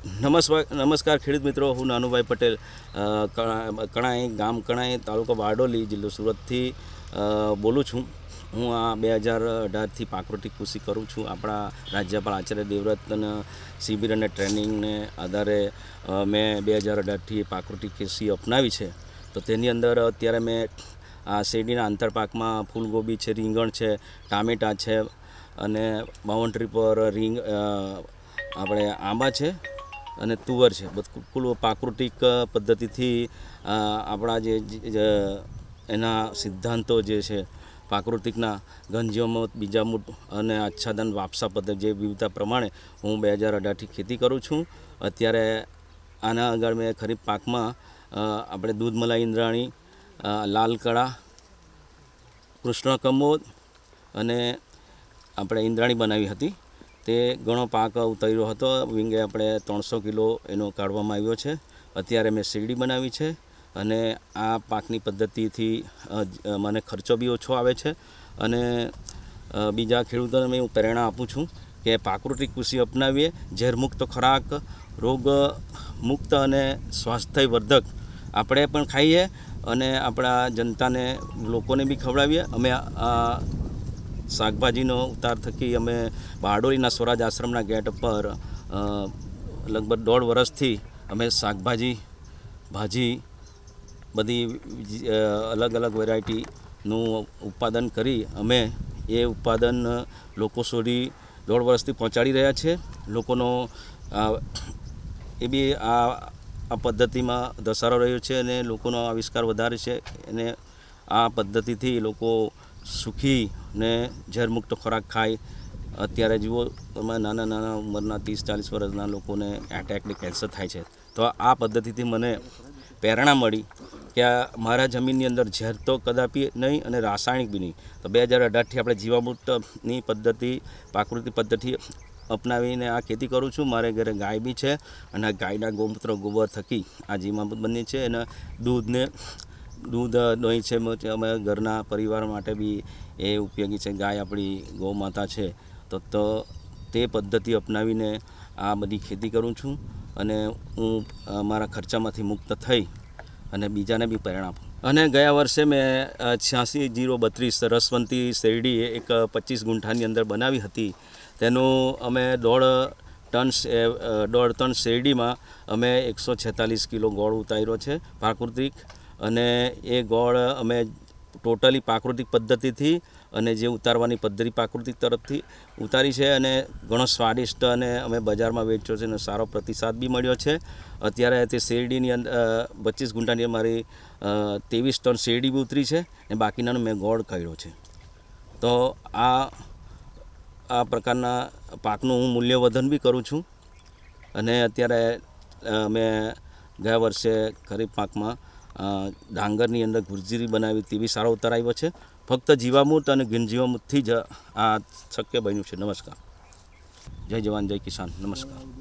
નમસ્કાર નમસ્કાર ખેડૂત મિત્રો, હું નાનુભાઈ પટેલ કણાઈ ગામ કણાઈ તાલુકો બારડોલી જિલ્લો સુરતથી બોલું છું. હું આ બે હજાર અઢારથી પ્રાકૃતિક કૃષિ કરું છું. આપણા રાજ્યપાલ આચાર્ય દેવવ્રતના શિબિર અને ટ્રેનિંગને આધારે મેં બે હજાર અઢારથી પ્રાકૃતિક કૃષિ અપનાવી છે. તો તેની અંદર અત્યારે મેં આ શેરડીના આંતરપાકમાં ફૂલગોબી છે, રીંગણ છે, ટામેટાં છે અને બાઉન્ડ્રી પર રીંગ આપણે આંબા છે. અને તુવર છે. બધું કુલ પ્રાકૃતિક પદ્ધતિથી આપણા જે એના સિદ્ધાંતો જે છે, પ્રાકૃતિકના ગંજીઓમત બીજામૂટ અને આચ્છાદન વાપસા પદ્ધતિ જે વિવિધતા પ્રમાણે હું બે હજાર અઢારથી ખેતી કરું છું. અત્યારે આના આગળ મેં ખરીફ પાકમાં આપણે દૂધમલાઈ ઇન્દ્રાણી લાલ કળા, કૃષ્ણ કમોદ અને આપણે ઇન્દ્રાણી બનાવી હતી. તે ઘણો પાક ઉતર્યો હતો. વિંગે આપણે ત્રણસો કિલો એનો કાઢવામાં આવ્યો છે. અત્યારે મેં શેરડી બનાવી છે અને આ પાકની પદ્ધતિથી મને ખર્ચો બી ઓછો આવે છે અને બીજા ખેડૂતોને હું પ્રેરણા આપું છું કે પ્રાકૃતિક કૃષિ અપનાવીએ. ઝેરમુક્ત ખોરાક, રોગ મુક્ત અને સ્વાસ્થ્યવર્ધક આપણે પણ ખાઈએ અને આપણા જનતાને, લોકોને બી ખવડાવીએ. અમે શાકભાજીનો ઉતાર થકી અમે બારડોલીના સ્વરાજ આશ્રમના ગેટ પર લગભગ દોઢ વર્ષથી અમે શાકભાજી, ભાજી, બધી અલગ અલગ વેરાયટીનું ઉત્પાદન કરી અમે એ ઉત્પાદન લોકો સુધી દોઢ વર્ષથી પહોંચાડી રહ્યા છે. લોકોનો એ બી આ આ પદ્ધતિમાં ધસારો રહ્યો છે અને લોકોનો આવિષ્કાર વધારે છે અને આ પદ્ધતિથી લોકો સુખી ને ઝેરમુક્ત ખોરાક ખાય. અત્યારે જુઓ તમે નાના નાના ઉંમરના ત્રીસ, ચાલીસ વર્ષના લોકોને એટેક ને કેન્સર થાય છે. તો આ પદ્ધતિથી મને પ્રેરણા મળી કે મારા જમીનની અંદર ઝેર તો કદાપી નહીં અને રાસાયણિક બી નહીં. તો બે હજાર અઢારથી આપણે જીવામૃતની પદ્ધતિ, પ્રાકૃતિક પદ્ધતિ અપનાવીને આ ખેતી કરું છું. મારે ઘરે ગાય બી છે અને આ ગાયના ગૌમૂત્ર, ગોબર થકી આ જીવામૃત બની છે. અને દૂધને દૂધ, દહીં છે અમે ઘરના પરિવાર માટે બી એ ઉપયોગી છે. ગાય આપણી ગૌ માતા છે. તો તો, તે પદ્ધતિ અપનાવીને આ બધી ખેતી કરું છું અને હું મારા ખર્ચામાંથી મુક્ત થઈ અને બીજાને બી પ્રેરણા આપું. અને ગયા વર્ષે મેં છ્યાસી જીરો બત્રીસ રસવંતી શેરડી એક પચીસ ગુંઠાની અંદર બનાવી હતી. તેનું અમે દોઢ ટન દોઢ ટન શેરડીમાં અમે એકસો છેતાલીસ કિલો ગોળ ઉતાર્યો છે. પ્રાકૃતિક અને એ ગોળ અમે ટોટલી પ્રાકૃતિક પદ્ધતિથી અને જે ઉતારવાની પદ્ધતિ પ્રાકૃતિક તરફથી ઉતારી છે અને ઘણો સ્વાદિષ્ટ અને અમે બજારમાં વેચ્યો છે અને સારો પ્રતિસાદ બી મળ્યો છે. અત્યારે તે શેરડીની અંદર પચીસ ગુંટાની મારી ત્રેવીસ ટન શેરડી બી ઉતરી છે અને બાકીનાનો મેં ગોળ કર્યો છે. તો આ આ પ્રકારના પાકનું હું મૂલ્યવર્ધન બી કરું છું. અને અત્યારે મેં ગયા વર્ષે ખરીફ પાકમાં ડાંગરની અંદર ગુરજીરી બનાવી તે બી સારો ઉતાર આવ્યો છે. ફક્ત જીવામૂર્ત અને ઘનજીવામૃતથી જ આ શક્ય બન્યું છે. નમસ્કાર. જય જવાન, જય કિસાન. નમસ્કાર.